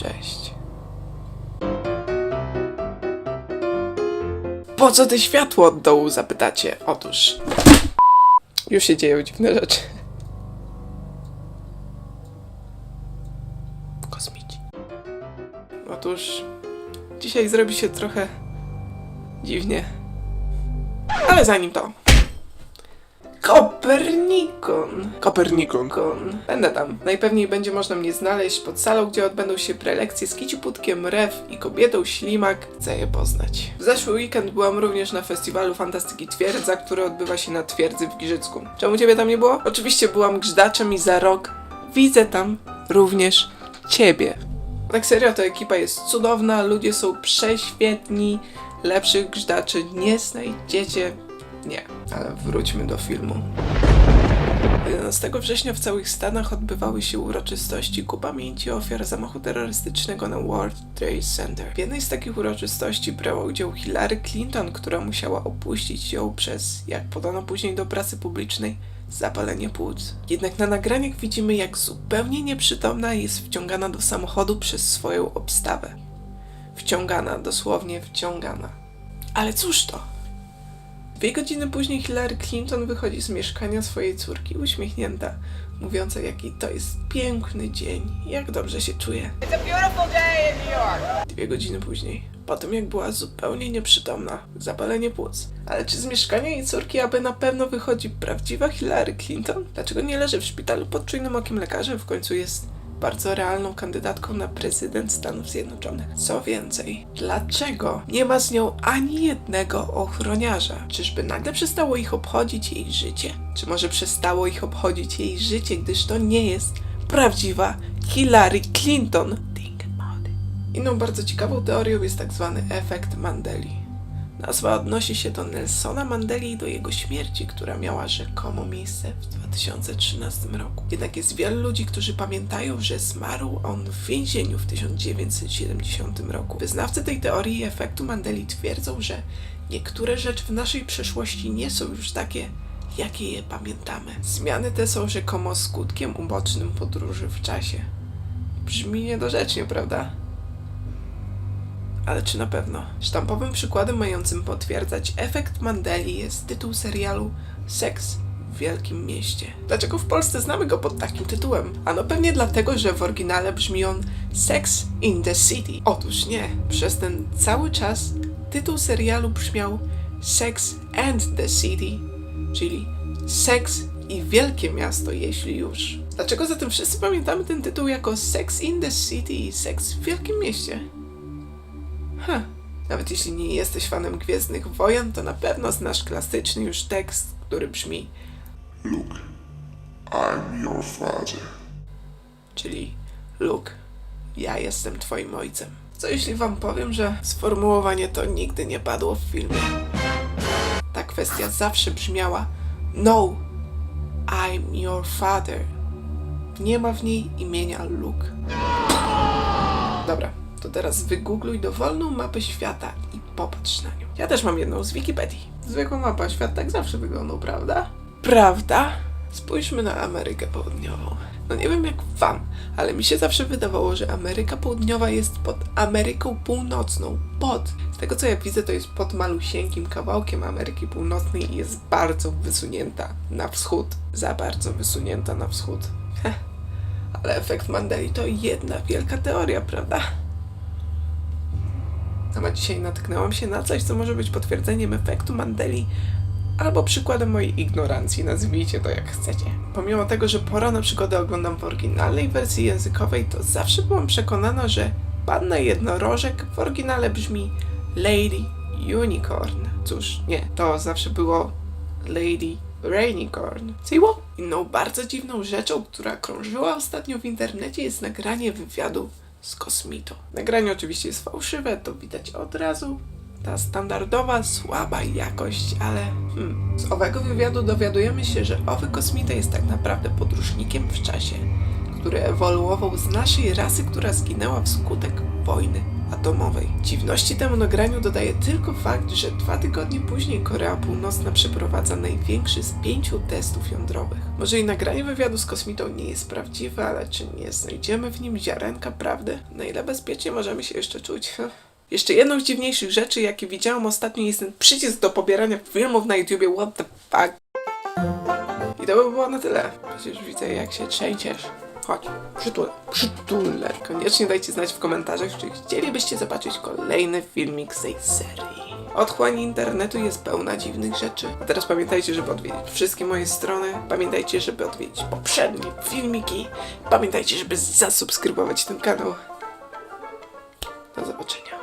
Cześć. Po co te światło od dołu zapytacie? Otóż. Już się dzieją dziwne rzeczy. Kosmici. Otóż. Dzisiaj zrobi się trochę. dziwnie. Ale zanim to. Kopernikon. Kopernikon. Będę tam. Najpewniej będzie można mnie znaleźć pod salą, gdzie odbędą się prelekcje z kiciuputkiem Rew i kobietą Ślimak. Chcę je poznać. W zeszły weekend byłam również na festiwalu Fantastyki Twierdza, który odbywa się na Twierdzy w Giżycku. Czemu ciebie tam nie było? Oczywiście byłam grzdaczem i za rok widzę tam również ciebie. Tak serio, ta ekipa jest cudowna, ludzie są prześwietni, lepszych grzdaczy nie znajdziecie. Nie, ale wróćmy do filmu. 11 września w całych Stanach odbywały się uroczystości ku pamięci ofiar zamachu terrorystycznego na World Trade Center. W jednej z takich uroczystości brała udział Hillary Clinton, która musiała opuścić ją przez, jak podano później do prasy publicznej, zapalenie płuc. Jednak na nagraniach widzimy, jak zupełnie nieprzytomna jest wciągana do samochodu przez swoją obstawę. Wciągana, dosłownie wciągana. Ale cóż to? Dwie godziny później Hillary Clinton wychodzi z mieszkania swojej córki uśmiechnięta, mówiąca jaki to jest piękny dzień, jak dobrze się czuje. It's a beautiful day in New York. Dwie godziny później, po tym jak była zupełnie nieprzytomna, zapalenie płuc. Ale czy z mieszkania jej córki aby na pewno wychodzi prawdziwa Hillary Clinton? Dlaczego nie leży w szpitalu pod czujnym okiem lekarzy? W końcu jest bardzo realną kandydatką na prezydent Stanów Zjednoczonych. Co więcej, dlaczego nie ma z nią ani jednego ochroniarza? Czyżby nagle przestało ich obchodzić jej życie? Czy może przestało ich obchodzić jej życie, gdyż to nie jest prawdziwa Hillary Clinton? Inną bardzo ciekawą teorią jest tak zwany efekt Mandeli. Nazwa odnosi się do Nelsona Mandeli i do jego śmierci, która miała rzekomo miejsce w 2013 roku. Jednak jest wielu ludzi, którzy pamiętają, że zmarł on w więzieniu w 1970 roku. Wyznawcy tej teorii efektu Mandeli twierdzą, że niektóre rzeczy w naszej przeszłości nie są już takie, jakie je pamiętamy. Zmiany te są rzekomo skutkiem ubocznym podróży w czasie. Brzmi niedorzecznie, prawda? Ale czy na pewno? Sztampowym przykładem mającym potwierdzać efekt Mandeli jest tytuł serialu Seks w Wielkim Mieście. Dlaczego w Polsce znamy go pod takim tytułem? Ano pewnie dlatego, że w oryginale brzmi on Sex in the City. Otóż nie. Przez ten cały czas tytuł serialu brzmiał Sex and the City, czyli Seks i Wielkie Miasto, jeśli już. Dlaczego zatem wszyscy pamiętamy ten tytuł jako Sex in the City i Seks w Wielkim Mieście? Huh. Nawet jeśli nie jesteś fanem Gwiezdnych Wojen, to na pewno znasz klasyczny już tekst, który brzmi, Luke, I'm your father. czyli Luke, ja jestem twoim ojcem. Co jeśli wam powiem, że sformułowanie to nigdy nie padło w filmie? Ta kwestia zawsze brzmiała No, I'm your father. Nie ma w niej imienia Luke. Dobra, to teraz wygoogluj dowolną mapę świata i popatrz na nią. Ja też mam jedną z Wikipedii. Zwykła mapa świat tak zawsze wyglądał, prawda? Prawda? Spójrzmy na Amerykę Południową. No nie wiem jak wam, ale mi się zawsze wydawało, że Ameryka Południowa jest pod Ameryką Północną. Pod. Z tego co ja widzę, to jest pod malusieńkim kawałkiem Ameryki Północnej i jest bardzo wysunięta na wschód. Za bardzo wysunięta na wschód. Heh. Ale efekt Mandeli to jedna wielka teoria, prawda? A dzisiaj natknęłam się na coś, co może być potwierdzeniem efektu Mandeli albo przykładem mojej ignorancji, nazwijcie to jak chcecie. Pomimo tego, że pora na przygody oglądam w oryginalnej wersji językowej, to zawsze byłam przekonana, że Panna Jednorożek w oryginale brzmi Lady Unicorn. Cóż, nie, to zawsze było Lady Rainicorn. Siło? Inną bardzo dziwną rzeczą, która krążyła ostatnio w internecie jest nagranie wywiadu z kosmitą. Nagranie oczywiście jest fałszywe, to widać od razu. Ta standardowa, słaba jakość, ale hmm. z owego wywiadu dowiadujemy się, że owy kosmita jest tak naprawdę podróżnikiem w czasie, który ewoluował z naszej rasy, która zginęła wskutek wojny atomowej. Dziwności temu nagraniu dodaje tylko fakt, że dwa tygodnie później Korea Północna przeprowadza największy z pięciu testów jądrowych. Może i nagranie wywiadu z kosmitą nie jest prawdziwe, ale czy nie znajdziemy w nim ziarenka prawdy? Na ile bezpiecznie możemy się jeszcze czuć? Jeszcze jedną z dziwniejszych rzeczy, jakie widziałam ostatnio, jest ten przycisk do pobierania filmów na YouTubie. What the fuck? I to by było na tyle. Przecież widzę, jak się trzęsiesz. Chodź, przytulę, przytulę. Koniecznie dajcie znać w komentarzach, czy chcielibyście zobaczyć kolejny filmik z tej serii. Otchłań internetu jest pełna dziwnych rzeczy. A teraz pamiętajcie, żeby odwiedzić wszystkie moje strony. Pamiętajcie, żeby odwiedzić poprzednie filmiki. Pamiętajcie, żeby zasubskrybować ten kanał. Do zobaczenia.